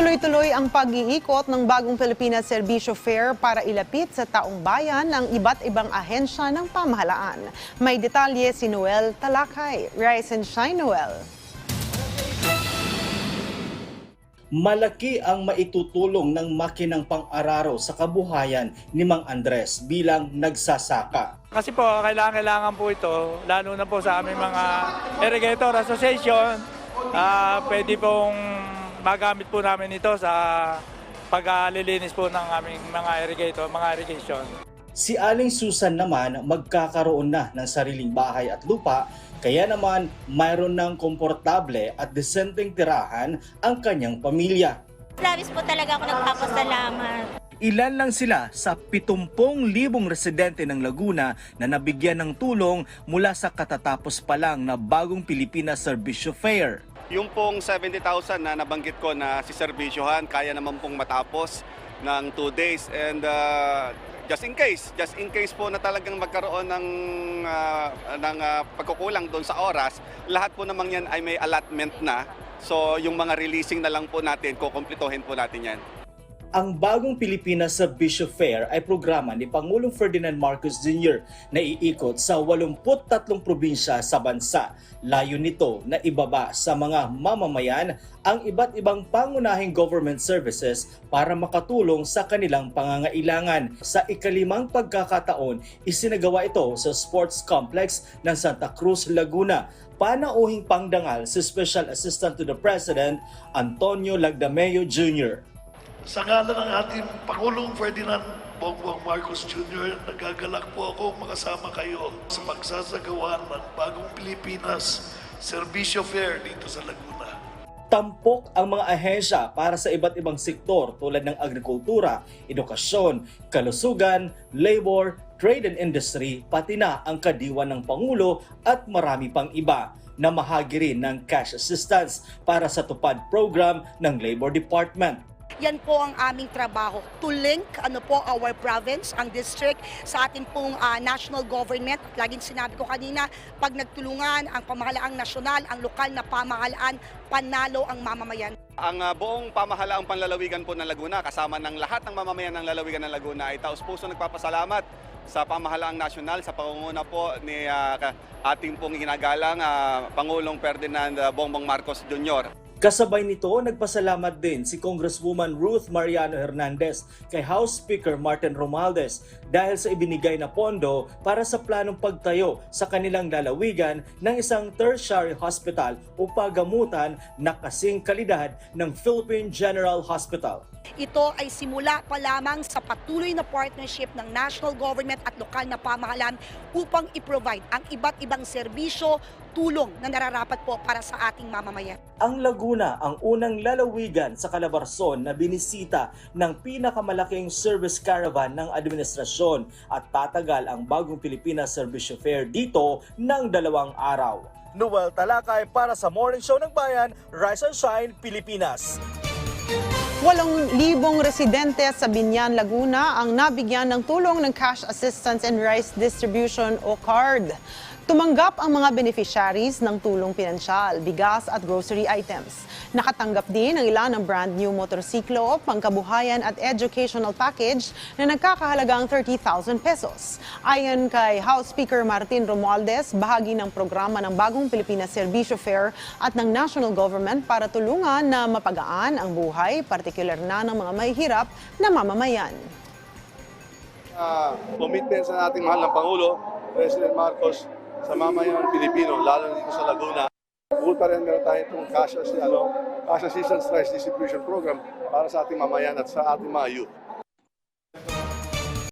Tuloy-tuloy ang pag-iikot ng bagong Pilipinas Servisyo Fair para ilapit sa taong bayan ng iba't ibang ahensya ng pamahalaan. May detalye si Noel Talakay. Rise and shine, Noel. Malaki ang maitutulong ng makinang pang-araro sa kabuhayan ni Mang Andres bilang nagsasaka. Kasi po, kailangan-kailangan po ito, lalo na po sa aming mga irrigator association, ah pwede pong magamit po namin ito sa paglilinis po ng aming mga irrigator, mga irrigation. Si Aling Susan naman magkakaroon na ng sariling bahay at lupa kaya naman mayroon ng komportable at desenteng tirahan ang kanyang pamilya. Labis po talaga ako nagpapasalamat. Ilan lang sila sa 70,000 residente ng Laguna na nabigyan ng tulong mula sa katatapos pa lang na bagong Pilipinas Servisyo Fair. Yung pong 70,000 na nabanggit ko na si Servisyohan, kaya naman pong matapos ng 2 days. And uh, just in case, just in case po na talagang magkaroon ng, uh, ng uh, pagkukulang doon sa oras, lahat po naman yan ay may allotment na. So yung mga releasing na lang po natin, kukumplituhin po natin yan. Ang bagong Pilipinas Servisyo Fair ay programa ni Pangulong Ferdinand Marcos Jr. na iikot sa 83 probinsya sa bansa. Layo nito na ibaba sa mga mamamayan ang iba't ibang pangunahing government services para makatulong sa kanilang pangangailangan. Sa ikalimang pagkakataon, isinagawa ito sa Sports Complex ng Santa Cruz, Laguna panauhing pangdangal si Special Assistant to the President Antonio Lagdameo Jr. Sa ngalan ng ating Pangulong Ferdinand Bongbong Marcos Jr., nagagalak po ako makasama kayo sa pagsasagawa ng bagong Pilipinas Servisyo Fair dito sa Laguna. Tampok ang mga ahensya para sa iba't ibang sektor tulad ng agrikultura, edukasyon, kalusugan, labor, trade and industry, pati na ang kadiwa ng Pangulo at marami pang iba na mahagi rin ng cash assistance para sa tupad program ng Labor Department. Yan po ang aming trabaho to link ano po our province, ang district sa ating pong ah, national government. Laging sinabi ko kanina, pag nagtulungan ang pamahalaang nasyonal, ang lokal na pamahalaan, panalo ang mamamayan. Ang uh, buong pamahalaang panlalawigan po ng Laguna, kasama ng lahat ng mamamayan ng lalawigan ng Laguna, ay taos puso nagpapasalamat sa pamahalaang nasyonal sa pangunguna po ni ka- ating pong ginagalang ah, Pangulong Ferdinand Bongbong Marcos Jr. Kasabay nito, nagpasalamat din si Congresswoman Ruth Mariano Hernandez kay House Speaker Martin Romualdez dahil sa ibinigay na pondo para sa planong pagtayo sa kanilang lalawigan ng isang tertiary hospital o pagamutan na kasing kalidad ng Philippine General Hospital. Ito ay simula pa lamang sa patuloy na partnership ng national government at lokal na pamahalaan upang i-provide ang iba't ibang serbisyo, tulong na nararapat po para sa ating mamamayan. Ang Laguna ang unang lalawigan sa Calabarzon na binisita ng pinakamalaking service caravan ng administrasyon at tatagal ang bagong Pilipinas Service Fair dito ng dalawang araw. Noel Talakay para sa Morning Show ng Bayan, Rise and Shine, Pilipinas. Walong libong residente sa Binyan, Laguna ang nabigyan ng tulong ng Cash Assistance and Rice Distribution o CARD. Tumanggap ang mga beneficiaries ng tulong pinansyal, bigas at grocery items. Nakatanggap din ang ilan ng brand new motorsiklo, pangkabuhayan at educational package na nagkakahalagang 30,000 pesos. Ayon kay House Speaker Martin Romualdez, bahagi ng programa ng bagong Pilipinas Servisyo Fair at ng national government para tulungan na mapagaan ang buhay, partikular na ng mga mahihirap na mamamayan. uh, commitment sa ating mahal na Pangulo, President Marcos, sa mamamayang Pilipino, lalo dito sa Laguna. Pa rin meron tayo itong cash, ano, cash assistance rice distribution program para sa ating mamayan at sa ating mga youth.